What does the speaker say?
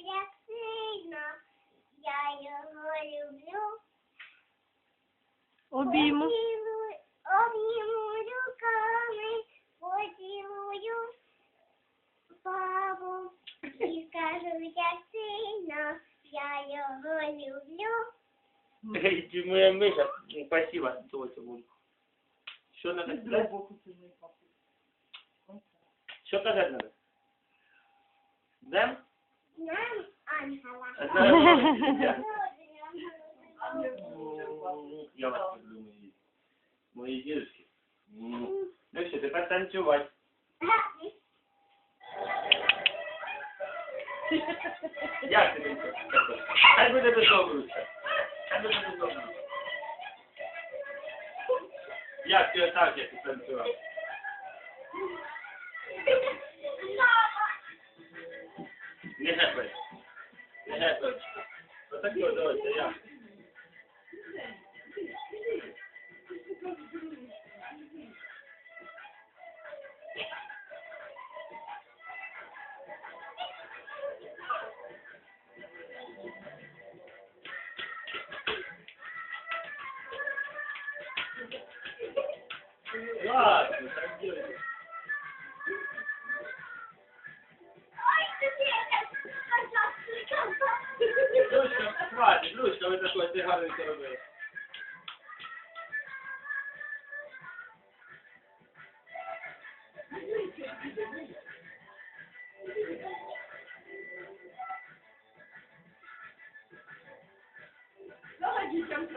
я сильно, я його люблю. Обійму. Обійму руками, поцілую папу и скажу, я сильно, я его люблю. Эй, Моя миша, спасибо, тетя Вулька. Что надо сказать? Що казати надо? Да? Нам ангела. Я вас люблю, мої, мої дірочки. Ну що, тепер танцювати. Як ти танцюєш? Хай буде без обруча. Хай буде без обруча. Як ти отак, як ти танцював? Не гепай. Не гепай. Отак його давайте, як? Ладно, Hadi Lewis, to będę szła, ty Harry to robię. Zachodzi się w